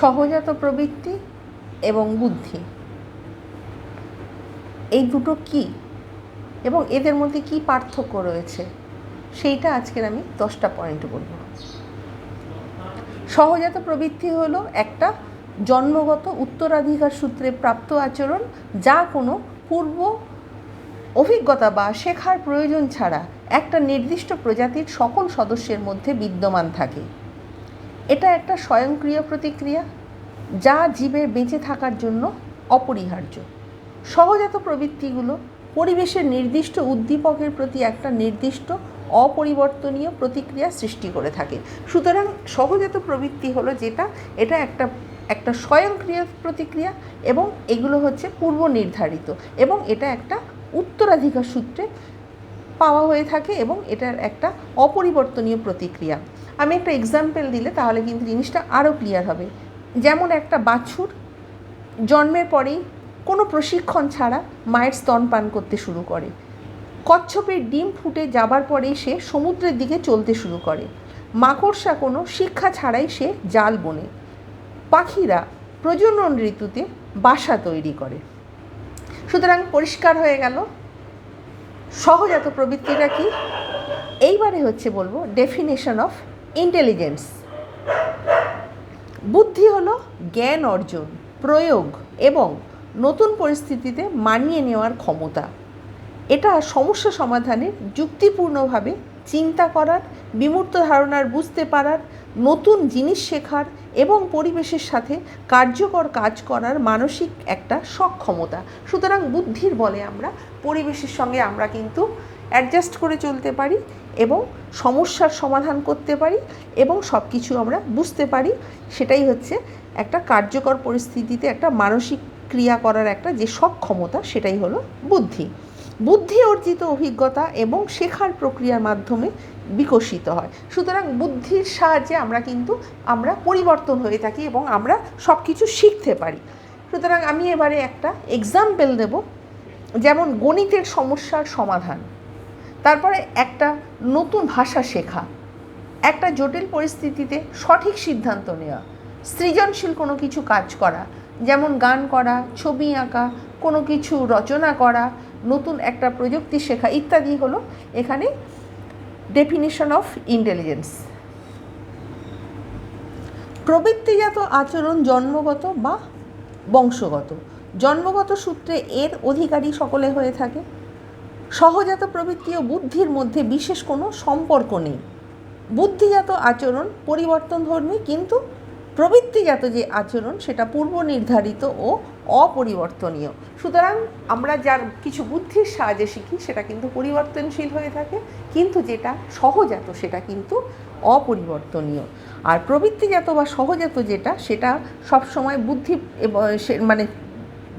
সহজাত প্রবৃত্তি এবং বুদ্ধি। এই দুটো কি? এবং এদের মধ্যে কি পার্থক্য রয়েছে? সেইটা আজকের আমি দশটা পয়েন্ট বলব। সহজাত প্রবৃত্তি হলো একটা জন্মগত উত্তরাধিকার সূত্রে প্রাপ্ত আচরণ যা কোনো পূর্ব অভিজ্ঞতা বা শেখার প্রয়োজন ছাড়া একটা নির্দিষ্ট প্রজাতির সকল সদস্যের মধ্যে বিদ্যমান থাকে। এটা একটা স্বয়ংক্রিয় প্রতিক্রিয়া যা জীবের বেঁচে থাকার জন্য অপরিহার্য। সহজাত প্রবৃত্তিগুলো পরিবেশের নির্দিষ্ট উদ্দীপকের প্রতি একটা নির্দিষ্ট অপরিবর্তনীয় প্রতিক্রিয়া সৃষ্টি করে থাকে। সুতরাং সহজাত প্রবৃত্তি হলো যেটা, এটা একটা একটা স্বয়ংক্রিয় প্রতিক্রিয়া এবং এগুলো হচ্ছে পূর্ব নির্ধারিত এবং এটা একটা উত্তরাধিকার সূত্রে পাওয়া হয়ে থাকে এবং এটার একটা অপরিবর্তনীয় প্রতিক্রিয়া। আমি একটা এক্সাম্পল দিলে তাহলে কিন্তু জিনিসটা আরও ক্লিয়ার হবে। যেমন একটা বাছুর, জন্মের পরেই কোনো প্রশিক্ষণ ছাড়া মায়ের স্তনপান করতে শুরু করে। কচ্ছপের ডিম ফুটে যাবার পরেই সে সমুদ্রের দিকে চলতে শুরু করে। মাকড়সা কোনো শিক্ষা ছাড়াই সে জাল বোনে। পাখিরা প্রজনন ঋতুতে বাসা তৈরি করে। সুতরাং পরিষ্কার হয়ে গেল। সহজাত প্রবৃত্তিটা কি? এইবারে হচ্ছে বলব ডেফিনেশন অফ ইন্টেলিজেন্স বুদ্ধি হলো জ্ঞান অর্জন, প্রয়োগ এবং নতুন পরিস্থিতিতে মানিয়ে নেওয়ার ক্ষমতা। এটা সমস্যা সমাধানের যুক্তিপূর্ণভাবে চিন্তা করার, বিমূর্ত ধারণার বুঝতে পারার, নতুন জিনিস শেখার এবং পরিবেশের সাথে কার্যকর কাজ করার মানসিক একটা সক্ষমতা। সুতরাং বুদ্ধির বলে আমরা, পরিবেশের সঙ্গে আমরা কিন্তু অ্যাডজাস্ট করে চলতে পারি এবং সমস্যার সমাধান করতে পারি এবং সব কিছু আমরা বুঝতে পারি, সেটাই হচ্ছে একটা কার্যকর পরিস্থিতিতে একটা মানসিক ক্রিয়া করার একটা যে সক্ষমতা, সেটাই হলো বুদ্ধি। বুদ্ধি অর্জিত অভিজ্ঞতা এবং শেখার প্রক্রিয়ার মাধ্যমে বিকশিত হয়। সুতরাং বুদ্ধির সাহায্যে আমরা কিন্তু আমরা পরিবর্তন হয়ে থাকি এবং আমরা সব কিছু শিখতে পারি। সুতরাং আমি এবারে একটা এক্সাম্পল দেব। যেমন গণিতের সমস্যার সমাধান। তারপরে একটা নতুন ভাষা শেখা, একটা জটিল পরিস্থিতিতে সঠিক সিদ্ধান্ত নেওয়া, সৃজনশীল কোনো কিছু কাজ করা, যেমন গান করা, ছবি আঁকা, কোনো কিছু রচনা করা, নতুন একটা প্রযুক্তি শেখা ইত্যাদি হলো এখানে ডেফিনিশন অফ ইন্টেলিজেন্স প্রবৃত্তিজাত আচরণ জন্মগত বা বংশগত। জন্মগত সূত্রে এর অধিকারী সকলে হয়ে থাকে। সহজাত প্রবৃত্তি ও বুদ্ধির মধ্যে বিশেষ কোনো সম্পর্ক নেই। বুদ্ধিজাত আচরণ পরিবর্তনধর্মী, কিন্তু প্রবৃত্তিজাত যে আচরণ, সেটা পূর্ব নির্ধারিত ও অপরিবর্তনীয়। সুতরাং আমরা যার কিছু বুদ্ধির সাহায্যে শিখি, সেটা কিন্তু পরিবর্তনশীল হয়ে থাকে, কিন্তু যেটা সহজাত, সেটা কিন্তু অপরিবর্তনীয়। আর প্রবৃত্তিজাত বা সহজাত যেটা, সেটা সবসময় বুদ্ধি মানে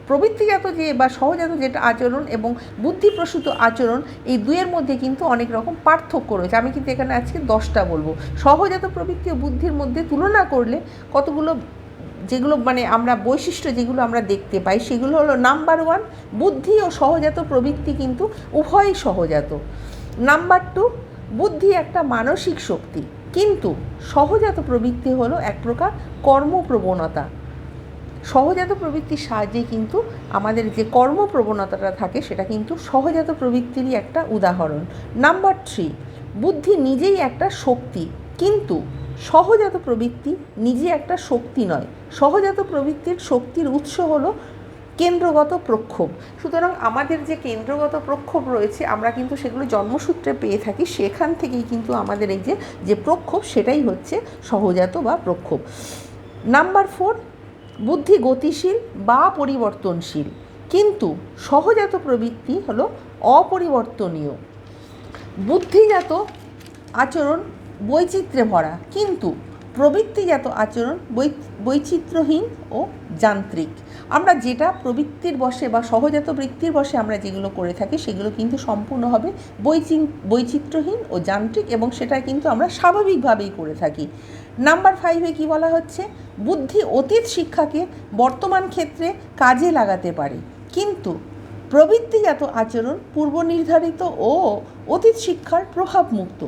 প্রবৃত্তিজাত যে বা সহজাত যেটা আচরণ এবং বুদ্ধিপ্রসূত আচরণ, এই দুয়ের মধ্যে কিন্তু অনেক রকম পার্থক্য রয়েছে। আমি কিন্তু এখানে আজকে দশটা বলব। সহজাত প্রবৃত্তি ও বুদ্ধির মধ্যে তুলনা করলে কতগুলো যেগুলো মানে আমরা বৈশিষ্ট্য যেগুলো আমরা দেখতে পাই, সেগুলো হলো নাম্বার ওয়ান, বুদ্ধি ও সহজাত প্রবৃত্তি কিন্তু উভয়ই সহজাত। নাম্বার টু, বুদ্ধি একটা মানসিক শক্তি। কিন্তু সহজাত প্রবৃত্তি হলো এক প্রকার কর্মপ্রবণতা। সহজাত প্রবৃত্তির সাহায্যে কিন্তু আমাদের যে কর্মপ্রবণতাটা থাকে, সেটা কিন্তু সহজাত প্রবৃত্তিরই একটা উদাহরণ। নাম্বার থ্রি বুদ্ধি নিজেই একটা শক্তি, কিন্তু সহজাত প্রবৃত্তি নিজে একটা শক্তি নয়। সহজাত প্রবৃত্তির শক্তির উৎস হলো কেন্দ্রগত প্রক্ষোভ। সুতরাং আমাদের যে কেন্দ্রগত প্রক্ষোভ রয়েছে, আমরা কিন্তু সেগুলো জন্মসূত্রে পেয়ে থাকি, সেখান থেকেই কিন্তু আমাদের এই যে যে প্রক্ষোভ, সেটাই হচ্ছে সহজাত বা প্রক্ষোভ। নাম্বার ফোর বুদ্ধি গতিশীল বা পরিবর্তনশীল। কিন্তু সহজাত প্রবৃত্তি হলো অপরিবর্তনীয়। বুদ্ধিজাত আচরণ বৈচিত্র্যে ভরা, কিন্তু প্রবৃত্তিজাত আচরণ বৈচিত্র্যহীন ও যান্ত্রিক। আমরা যেটা প্রবৃত্তির বসে বা সহজাত বৃত্তির বসে আমরা যেগুলো করে থাকি, সেগুলো কিন্তু সম্পূর্ণ হবে বৈচিত্র্যহীন ও যান্ত্রিক এবং সেটা কিন্তু আমরা স্বাভাবিকভাবেই করে থাকি। নাম্বার ফাইভে কি বলা হচ্ছে? বুদ্ধি অতীত শিক্ষাকে বর্তমান ক্ষেত্রে কাজে লাগাতে পারে। কিন্তু প্রবৃত্তিজাত আচরণ পূর্ব নির্ধারিত ও অতীত শিক্ষার প্রভাবমুক্ত।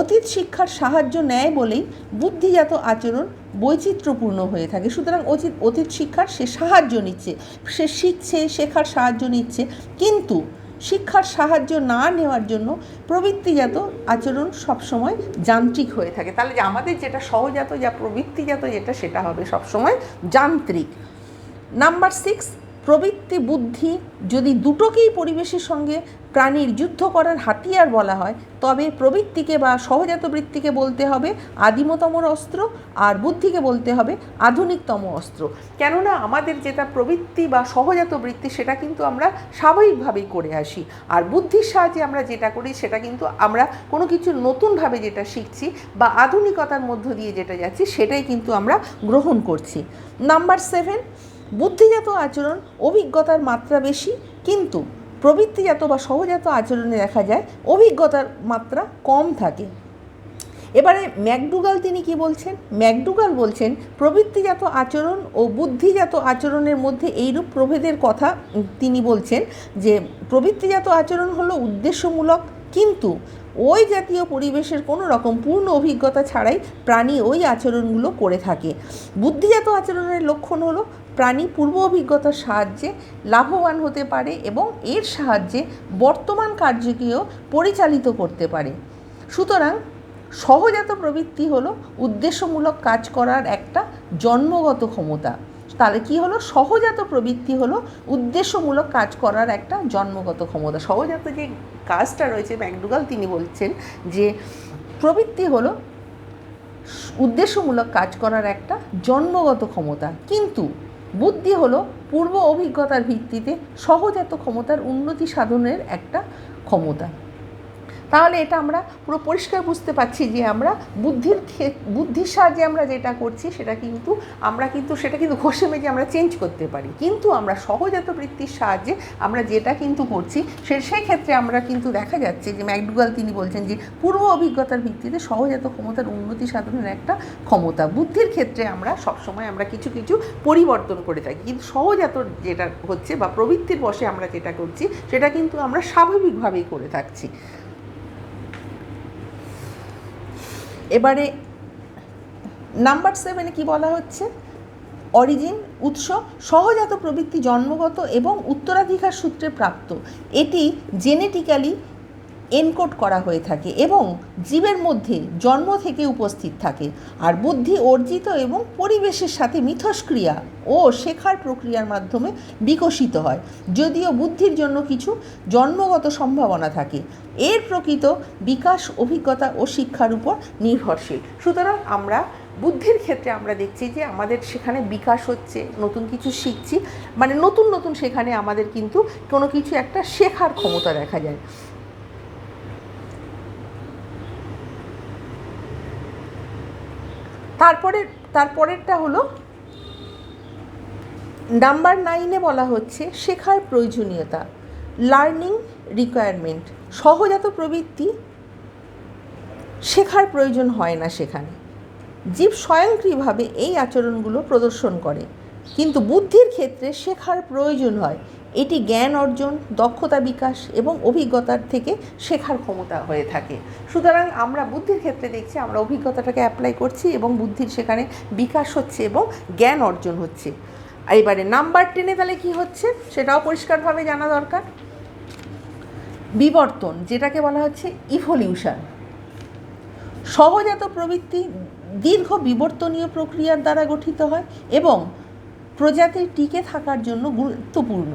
অতীত শিক্ষার সাহায্য নেয় বলেই বুদ্ধিজাত আচরণ বৈচিত্র্যপূর্ণ হয়ে থাকে। সুতরাং অতীত অতীত শিক্ষার সে সাহায্য নিচ্ছে, সে শিখছে, শেখার সাহায্য নিচ্ছে। কিন্তু শিক্ষার সাহায্য না নেওয়ার জন্য প্রবৃত্তিজাত আচরণ সবসময় যান্ত্রিক হয়ে থাকে। তাহলে যে আমাদের যেটা সহজাত যা প্রবৃত্তিজাত যেটা, সেটা হবে সবসময় যান্ত্রিক। নাম্বার সিক্স প্রবৃত্তি বুদ্ধি যদি দুটোকেই পরিবেশের সঙ্গে প্রাণীর যুদ্ধ করার হাতিয়ার বলা হয়, তবে প্রবৃত্তিকে বা সহজাত বৃত্তিকে বলতে হবে আদিমতম অস্ত্র আর বুদ্ধিকে বলতে হবে আধুনিকতম অস্ত্র। কেননা আমাদের যেটা প্রবৃত্তি বা সহজাত বৃত্তি, সেটা কিন্তু আমরা স্বাভাবিকভাবেই করে আসি। আর বুদ্ধির সাহায্যে আমরা যেটা করি, সেটা কিন্তু আমরা কোনো কিছু নতুনভাবে যেটা শিখছি বা আধুনিকতার মধ্য দিয়ে যেটা যাচ্ছি, সেটাই কিন্তু আমরা গ্রহণ করছি। নাম্বার সেভেন বুদ্ধিজাত আচরণ, অভিজ্ঞতার মাত্রা বেশি, কিন্তু প্রবৃত্তিজাত বা সহজাত আচরণে দেখা যায় অভিজ্ঞতার মাত্রা কম থাকে। এবারে ম্যাকডুগাল তিনি কি বলছেন? ম্যাকডুগাল বলছেন, প্রবৃত্তিজাত আচরণ ও বুদ্ধিজাত আচরণের মধ্যে এইরূপ প্রভেদের কথা তিনি বলছেন যে, প্রবৃত্তিজাত আচরণ হলো উদ্দেশ্যমূলক, কিন্তু ওই জাতীয় পরিবেশের কোনো রকম পূর্ণ অভিজ্ঞতা ছাড়াই প্রাণী ওই আচরণগুলো করে থাকে। বুদ্ধিজাত আচরণের লক্ষণ হলো প্রাণী পূর্ব অভিজ্ঞতার সাহায্যে লাভবান হতে পারে এবং এর সাহায্যে বর্তমান কার্যকেও পরিচালিত করতে পারে। সুতরাং সহজাত প্রবৃত্তি হলো উদ্দেশ্যমূলক কাজ করার একটা জন্মগত ক্ষমতা। তাহলে কি হলো? সহজাত প্রবৃত্তি হলো উদ্দেশ্যমূলক কাজ করার একটা জন্মগত ক্ষমতা। সহজাত যে কাজটা রয়েছে ম্যাকডুগাল তিনি বলছেন যে প্রবৃত্তি হলো উদ্দেশ্যমূলক কাজ করার একটা জন্মগত ক্ষমতা। কিন্তু বুদ্ধি হলো পূর্ব অভিজ্ঞতার ভিত্তিতে সহজাত ক্ষমতার উন্নতি সাধনের একটা ক্ষমতা। তাহলে এটা আমরা পুরো পরিষ্কার বুঝতে পারছি যে আমরা বুদ্ধির বুদ্ধির সাহায্যে আমরা যেটা করছি, সেটা কিন্তু আমরা কিন্তু, সেটা কিন্তু ঘষে মেজে আমরা চেঞ্জ করতে পারি। কিন্তু আমরা সহজাত বৃত্তির সাহায্যে আমরা যেটা কিন্তু করছি, সে, সেই ক্ষেত্রে আমরা কিন্তু দেখা যাচ্ছে যে ম্যাকডুগাল তিনি বলছেন যে পূর্ব অভিজ্ঞতার ভিত্তিতে সহজাত ক্ষমতার উন্নতি সাধনের একটা ক্ষমতা। বুদ্ধির ক্ষেত্রে আমরা সবসময় আমরা কিছু কিছু পরিবর্তন করে থাকি। কিন্তু সহজাত যেটা হচ্ছে বা প্রবৃত্তির বসে আমরা যেটা করছি, সেটা কিন্তু আমরা স্বাভাবিকভাবেই করে থাকছি। এবারে নাম্বার সেভেনে কি বলা হচ্ছে? অরিজিন, উৎস, সহজাত প্রবৃত্তি জন্মগত এবং উত্তরাধিকার সূত্রে প্রাপ্ত। এটি জেনেটিক্যালি এনকোড করা হয়ে থাকে এবং জীবের মধ্যে জন্ম থেকে উপস্থিত থাকে। আর বুদ্ধি অর্জিত এবং পরিবেশের সাথে মিথস্ক্রিয়া ও শেখার প্রক্রিয়ার মাধ্যমে বিকশিত হয়। যদিও বুদ্ধির জন্য কিছু জন্মগত সম্ভাবনা থাকে। এর প্রকৃত বিকাশ, অভিজ্ঞতা ও শিক্ষার উপর নির্ভরশীল। সুতরাং আমরা বুদ্ধির ক্ষেত্রে আমরা দেখছি যে আমাদের সেখানে বিকাশ হচ্ছে, নতুন কিছু শিখছি। মানে নতুন নতুন সেখানে আমাদের কিন্তু কোনো কিছু একটা শেখার ক্ষমতা দেখা যায়। তারপরে, তারপরেরটা হলো, নাম্বার নাইনে বলা হচ্ছে শেখার প্রয়োজনীয়তা, লার্নিং রিকোয়ারমেন্ট। সহজাত প্রবৃত্তি শেখার প্রয়োজন হয় না সেখানে। জীব স্বয়ংক্রিয়ভাবে এই আচরণগুলো প্রদর্শন করে। কিন্তু বুদ্ধির ক্ষেত্রে শেখার প্রয়োজন হয়। এটি জ্ঞান অর্জন, দক্ষতা বিকাশ এবং অভিজ্ঞতার থেকে শেখার ক্ষমতা হয়ে থাকে। সুতরাং আমরা বুদ্ধির ক্ষেত্রে দেখছি, আমরা অভিজ্ঞতাটাকে অ্যাপ্লাই করছি এবং বুদ্ধির সেখানে বিকাশ হচ্ছে এবং জ্ঞান অর্জন হচ্ছে। এবারে নাম্বার টেনে তাহলে কী হচ্ছে? সেটাও পরিষ্কারভাবে জানা দরকার। বিবর্তন, যেটাকে বলা হচ্ছে ইভলিউশন সহজাত প্রবৃত্তি দীর্ঘ বিবর্তনীয় প্রক্রিয়ার দ্বারা গঠিত হয় এবং প্রজাতির টিকে থাকার জন্য গুরুত্বপূর্ণ।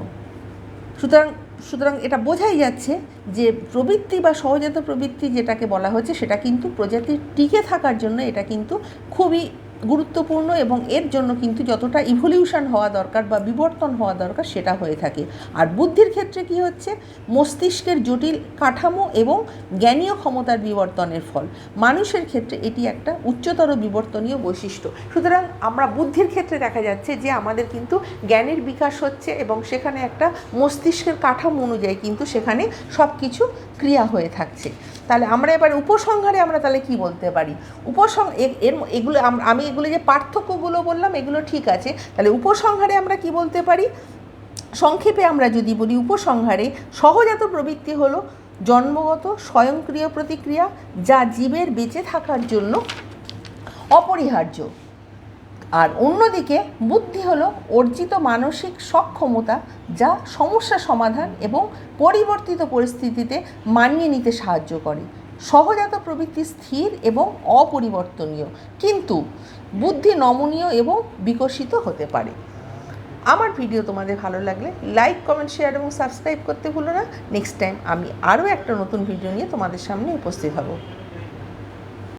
সুতরাং সুতরাং এটা বোঝাই যাচ্ছে যে প্রবৃত্তি বা সহজাত প্রবৃত্তি যেটাকে বলা হচ্ছে, সেটা কিন্তু প্রজাতির টিকে থাকার জন্য এটা কিন্তু খুবই গুরুত্বপূর্ণ এবং এর জন্য কিন্তু যতটা ইভলিউশন হওয়া দরকার বা বিবর্তন হওয়া দরকার সেটা হয়ে থাকে। আর বুদ্ধির ক্ষেত্রে কি হচ্ছে? মস্তিষ্কের জটিল কাঠামো এবং জ্ঞানীয় ক্ষমতার বিবর্তনের ফল। মানুষের ক্ষেত্রে এটি একটা উচ্চতর বিবর্তনীয় বৈশিষ্ট্য। সুতরাং আমরা বুদ্ধির ক্ষেত্রে দেখা যাচ্ছে যে আমাদের কিন্তু জ্ঞানের বিকাশ হচ্ছে এবং সেখানে একটা মস্তিষ্কের কাঠামো অনুযায়ী কিন্তু সেখানে সব কিছু ক্রিয়া হয়ে থাকছে। তাহলে আমরা এবার উপসংহারে আমরা তাহলে কি বলতে পারি? উপসং এর এগুলো আম- এগুলো যে পার্থক্যগুলো বললাম, এগুলো ঠিক আছে। তাহলে উপসংহারে আমরা কি বলতে পারি? সংক্ষেপে আমরা যদি বলি, উপসংহারে সহজাত প্রবৃত্তি হলো জন্মগত স্বয়ংক্রিয় প্রতিক্রিয়া যা জীবের বেঁচে থাকার জন্য অপরিহার্য। আর অন্যদিকে বুদ্ধি হলো অর্জিত মানসিক সক্ষমতা যা সমস্যা সমাধান এবং পরিবর্তিত পরিস্থিতিতে মানিয়ে নিতে সাহায্য করে। সহজাত প্রবৃত্তি স্থির এবং অপরিবর্তনীয়, কিন্তু বুদ্ধি নমনীয় এবং বিকশিত হতে পারে। আমার ভিডিও তোমাদের ভালো লাগলে লাইক কমেন্ট শেয়ার এবং সাবস্ক্রাইব করতে ভুলো না। নেক্সট টাইম আমি আরও একটা নতুন ভিডিও নিয়ে তোমাদের সামনে উপস্থিত হব।